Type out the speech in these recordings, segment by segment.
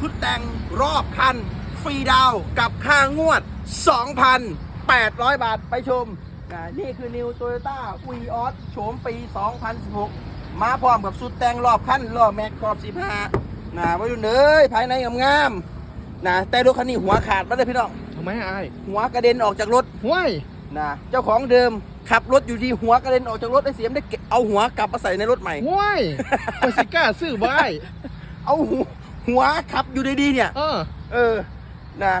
ชุดแต่งรอบคัน ฟรีดาวน์กับค่างวด 2,800 บาทไปชมนะนี่คือ New Toyota v ีออสโฉมปี 2016 มาพร้อมกับสุดแต่งรอบคันล้อแม็กขอบ 15นะไว้ดูเนยภายในงามๆนะแต่รถคันนี้หัวขาดมาเลยพี่น้องทำไมอายหัวกระเด็นออกจากรถห้วยนะเจ้าของเดิมขับรถอยู่ดีหัวกระเด็นออกจากรถไอ้เสียมได้เก็บเอาหัวกลับมาใส่ในรถใหม่ห้วยกว่าสิกล้าซื้อบ่ายเอาหัว หัวขับอยู่ดีๆเนี่ย เออ เออ นะ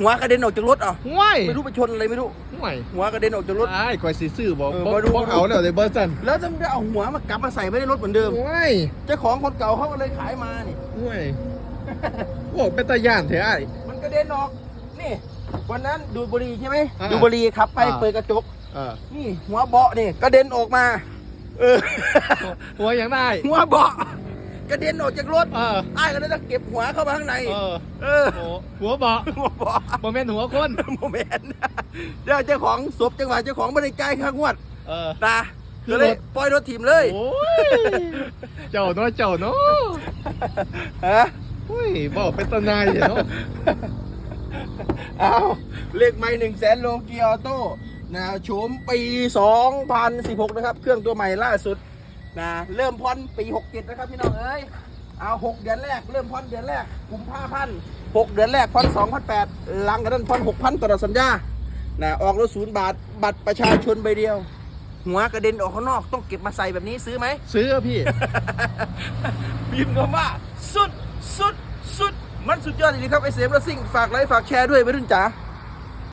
หัวกระเด็นออกจากรถอะ Ờ. ห้วยไม่รู้ไปชนอะไรไม่รู้ห้วยหัวกระเด็นออกจากรถอายกว่าสิซื้อบ่เออบ่มาดูบ่เอาแล้วเลยเบอร์ซันแล้วจะไม่ได้เอาหัวมากลับมาใส่ไว้ในรถเหมือนเดิมห้วยเจ้าของคนเก่าเขาก็เลยขายมานี่ห้วยโอ้เป็นตาย่านแท้อายมันกระเด็นออก นี่ วันนั้นดูดบุหรี่ใช่ไหมอ่าดูดบุหรี่ขับไปอ่า เปิดกระจก เออนี่หัวเบาะนี่กระเด็นออกมา เออ หัวยังได้หัวเบาะ กระเด็นออกจากรถเออ ไอ้ายก็เลยต้องเก็บหัวเข้ามาข้างใน เออเออโอ้หัวเบาะหัวเบาะบ่แม่นหัวคน โมเมนต์เดี๋ยวเจ้าของศพจังหวะเจ้าของไม่ได้จ่ายค่างวดเออ นะคือก็เลยรถปล่อยรถถีมเลยโอ้ยเจ้าเนาะเจ้าเนาะฮะห้วยบอกเป็นตานายเนาะเอาเลขไม่หนึ่งแสนโลเกียร์ออโต้นะโฉมปี 2016 นะครับ เครื่องตัวใหม่ล่าสุด นะเริ่มพ่อนปี67นะครับพี่น้องเอ้ยเอา6เดือนแรกเริ่มพ่อนเดือนแรกกุมภาพันธ์6เดือนแรกพ่อน2,008หลังกันนั้นพ่อน6,000ตลอดสัญญานะออกรถศูนย์บาทบัตรประชาชนใบเดียว หัวกระเด็นออกข้างนอกต้องเก็บมาใส่แบบนี้ซื้อไหมซื้ออะพี่พิมพ์คำว่าสุดสุดสุดมันสุดยอดจริงๆครับไอเสียมรถซิ่งฝากไลค์ฝากแชร์ด้วยไปรุ่นจ๋า